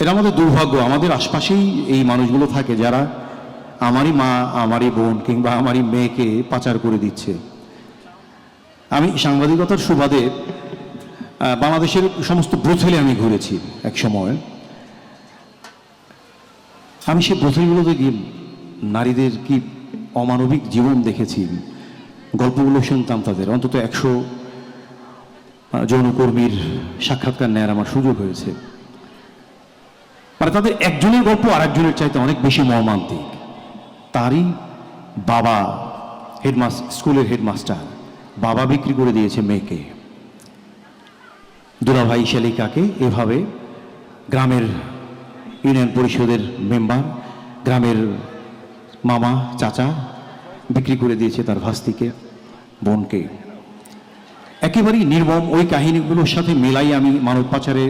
এটা আমাদের দুর্ভাগ্য। আমাদের আশপাশেই এই মানুষগুলো থাকে যারা আমারই মা, আমারই বোন কিংবা আমারই মেয়েকে পাচার করে দিচ্ছে। আমি সাংবাদিকতার সুবাদে বাংলাদেশের সমস্ত ব্রথেলে আমি ঘুরেছি এক সময়। আমি সেই ব্রথেলগুলোতে গিয়ে নারীদের কি অমানবিক জীবন দেখেছি? গল্পগুলো শুনতাম তাদের। অন্তত একশো যৌনকর্মীর সাক্ষাৎকার নেয়ার আমার সুযোগ হয়েছে। মানে তাদের একজনের গল্প আরেকজনের চাইতে অনেক বেশি মর্মান্তিক। তারই বাবা হেডমাস্টার স্কুলের হেডমাস্টার বাবা বিক্রি করে দিয়েছে মেয়েকে। দুলাভাই শালিকাকে এভাবে গ্রামের ইউনিয়ন পরিষদের মেম্বার, গ্রামের মামা, চাচা বিক্রি করে দিয়েছে তার ভাস্তিকে, বোনকে। একেবারেই নির্মম ওই কাহিনীগুলোর সাথে মেলাই আমি মানব পাচারে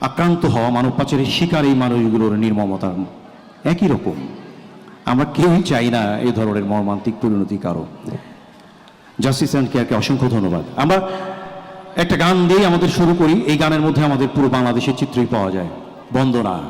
আক্রান্ত হওয়া মানব পাচারের শিকার এই মানুষগুলোর নির্মমতার একই রকম। আমরা কেউই চাই না এ ধরনের মর্মান্তিক পরিণতি কারও। জাস্টিস অ্যান্ড কেয়ারকে অসংখ্য ধন্যবাদ। আমরা একটা গান দিয়েই আমাদের শুরু করি। এই গানের মধ্যে আমাদের পুরো বাংলাদেশের চিত্রই পাওয়া যায়। বন্দনা।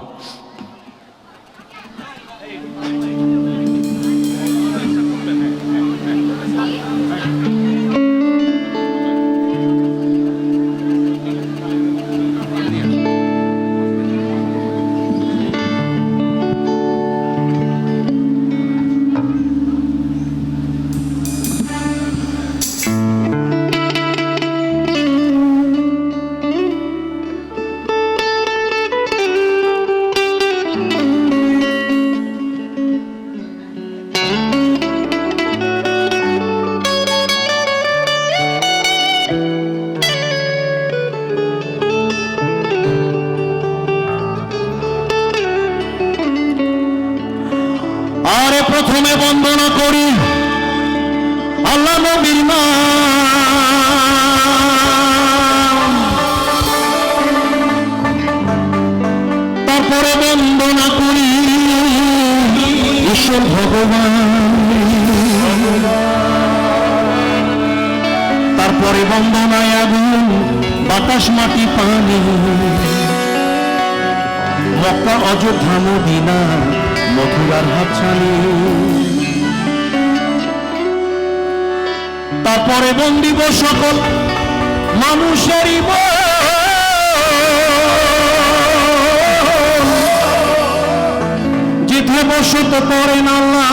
তারপরে বন্দনায় আগুন, বাতাস, মাটি, পানি। মক্কা অযোধ্যা, মদিনা, মথুরার হাতছানি। তারপরে বন্দিব সকল মানুষেরই মন। যেথে বসত করেন আল্লাহ,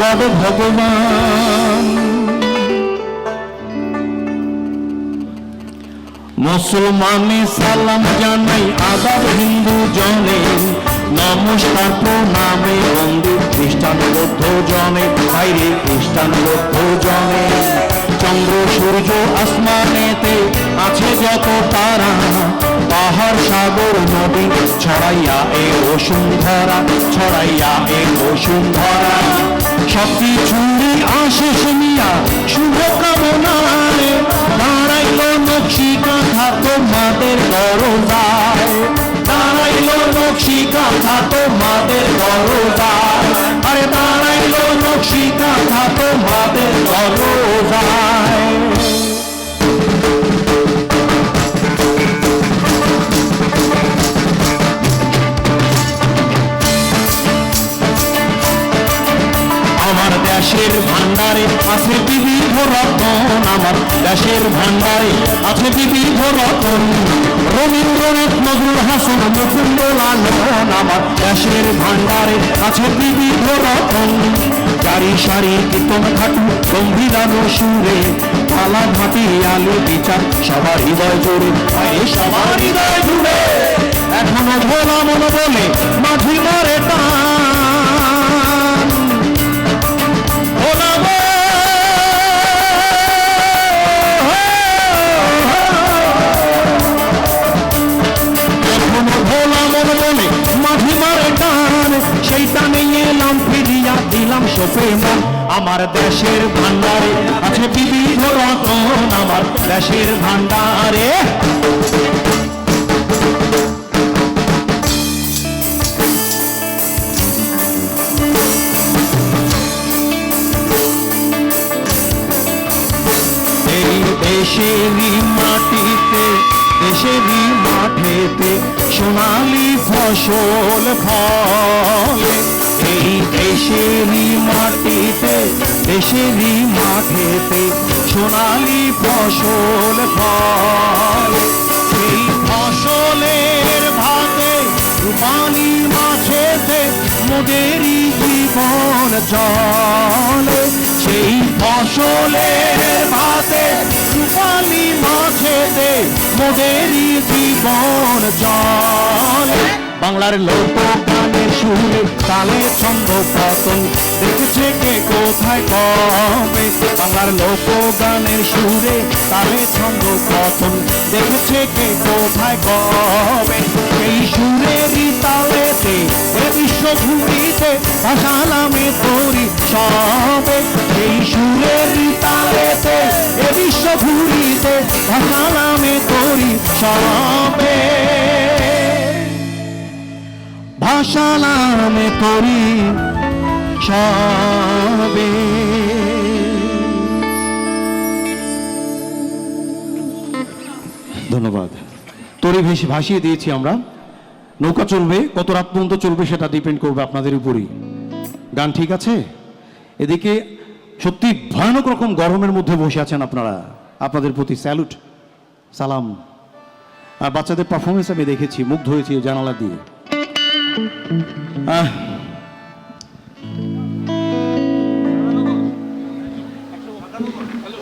গড ভগবান। মুসলমানে সালাম জানাই আদাব হিন্দু জনে, নমস্কার প্রণামে বন্ধু খ্রিস্টান বৌদ্ধ জনে, বাইরে খ্রিস্টান বৌদ্ধ জনে। চন্দ্র সূর্য আসমানেতে আছে যত তারা পাহাড় সাগর নদী, ছড়াইয়া এ বসুন্ধরা, ছড়াইয়া এ বসুন্ধরা। সব কিছুরই আসে শুনিয়া শুভ কামনায়। দাঁড়াইল নকশি কাঁথা তোমাদের দরজায়। দাঁড়াইল নকশি কাঁথা তোমাদের দেশের ভান্ডারে আছে বিবিধ রতন আমার দেশের ভান্ডারে আছে বিবিধ রতন। রবীন্দ্রনাথ নজরুল হাসান মুকুন্দ লালন আমার দেশের ভান্ডারে আছে বিবিধ রতন। চারি সারি কীর্তন খাটু গম্ভীরানো সুরে পালা ঘাটি আলু বিচার, সবার হৃদয় জোরে সবার হৃদয় জুড়ে। এখনও ভোলা মন বলে, মাঝি মারে দিলাম আমার দেশের ভান্ডারে আছে বিবিধ রতন, আমার দেশের ভান্ডারে দেশেরই মাটিতে, দেশেরই মাঠেতে সোনালি ফসল ফলে। এই দেশেরই মাটিতে, দেশেরই মাঠেতে সোনালি ফসল ফলে। এই ফসলের ভাতে, রূপালি মাছেতে মোদেরই জীবন চলে। সেই ফসলের ভাতে, রূপালি মাছেতে মোদেরই জীবন চলে। বাংলার লোক। গানের সুরে তালে ছন্দ পতন দেখেছে কে কোথায় কবে বাংলার লোক গানের সুরে তালে ছন্দ পতন দেখেছে কে কোথায় কবে এই সুরেরই তালেতে, এ বিশ্ব ঝুড়িতে ভাষা নামে তরি সবে। এই সুরেরই তালেতে, এ বিশ্ব ঘুরিতে ভাষা নামে তরি সবে। নামে তরি সবে। ধন্যবাদ। তরি ভেসে ভাসিয়ে দিয়েছি আমরা। নৌকা চলবে, কত রাত পর্যন্ত চলবে সেটা ডিপেন্ড করবে আপনাদের উপরই। গান ঠিক আছে? এদিকে সত্যি ভয়ানক রকম গরমের মধ্যে বসে আছেন আপনারা। আপনাদের প্রতি স্যালুট সালাম। আর বাচ্চাদের পারফরমেন্স আমি দেখেছি, মুগ্ধ হয়েছি জানালা দিয়ে। 哎